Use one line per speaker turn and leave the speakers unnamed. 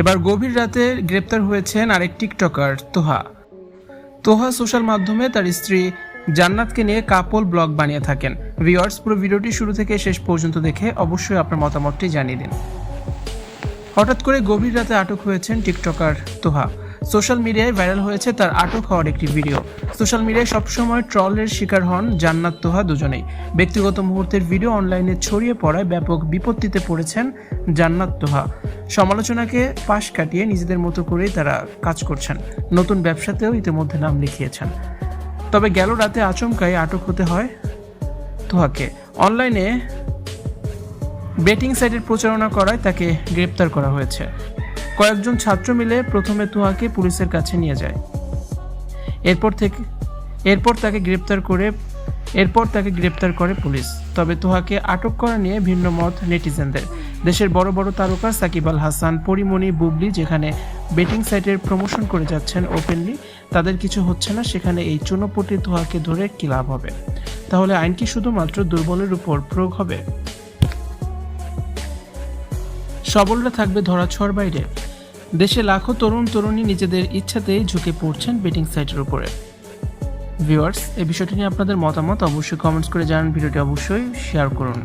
এবার গভীর রাতে গ্রেপ্তার হয়েছেন আরেক টিকটকার, তোহা। তোহা সোশ্যাল মাধ্যমে তার স্ত্রী জান্নাতকে নিয়ে কাপল ব্লগ বানিয়ে থাকেন। ভিউয়ার্স, পুরো ভিডিওটি শুরু থেকে শেষ পর্যন্ত দেখে অবশ্যই আপনার মতামতটি জানিয়ে দিন। হঠাৎ করে গভীর রাতে আটক হয়েছেন টিকটকার তোহা। সোশ্যাল মিডিয়ায় ভাইরাল হয়েছে তার আটক হওয়ার একটি ভিডিও। সোশ্যাল মিডিয়ায় সবসময় ট্রলের শিকার হন জান্নাত তোহা দুজনেই। ব্যক্তিগত মুহূর্তের ভিডিও অনলাইনে ছড়িয়ে পড়ায় ব্যাপক বিপত্তিতে পড়েছেন জান্নাত তোহা। সমালোচনাকে পাশ কাটিয়ে নিজেদের মতো করেই তারা কাজ করছেন। নতুন ব্যবসাতেও ইতিমধ্যে নাম লিখিয়েছেন। তবে গেল রাতে আচমকাই আটক হতে হয় তোহাকে। অনলাইনে বেটিং সাইটের প্রচারণা করায় তাকে গ্রেপ্তার করা হয়েছে। কয়েকজন ছাত্র মিলে প্রথমে তুহাকে পুলিশের কাছে নিয়ে যায়। এরপর থেকে এরপর তাকে গ্রেপ্তার করে এরপর তাকে গ্রেপ্তার করে পুলিশ। তবে তুহাকে আটক করা নিয়ে ভিন্ন মত নেটিজেনদের। দেশের বড় বড় তারকা সাকিব আল হাসান, পরিমণি, বুবলি যেখানে বেটিং সাইটের প্রমোশন করে যাচ্ছেন ওপেনলি তাদের কিছু হচ্ছে না, সেখানে এই চুনোপটি তুহাকে ধরে কি লাভ হবে? তাহলে আইন কি শুধুমাত্র দুর্বলের উপর প্রয়োগ হবে? সবলরা থাকবে ধরা ধরাছোঁয়ার বাইরে। দেশে লাখো তরুণ তরুণী নিজেদের ইচ্ছাতেই ঝুঁকে পড়ছেন বেটিং সাইটের উপরে। ভিউয়ার্স এই বিষয়টি নিয়ে আপনাদের মতামত অবশ্যই কমেন্টস করে জানান। ভিডিওটি অবশ্যই শেয়ার করুন।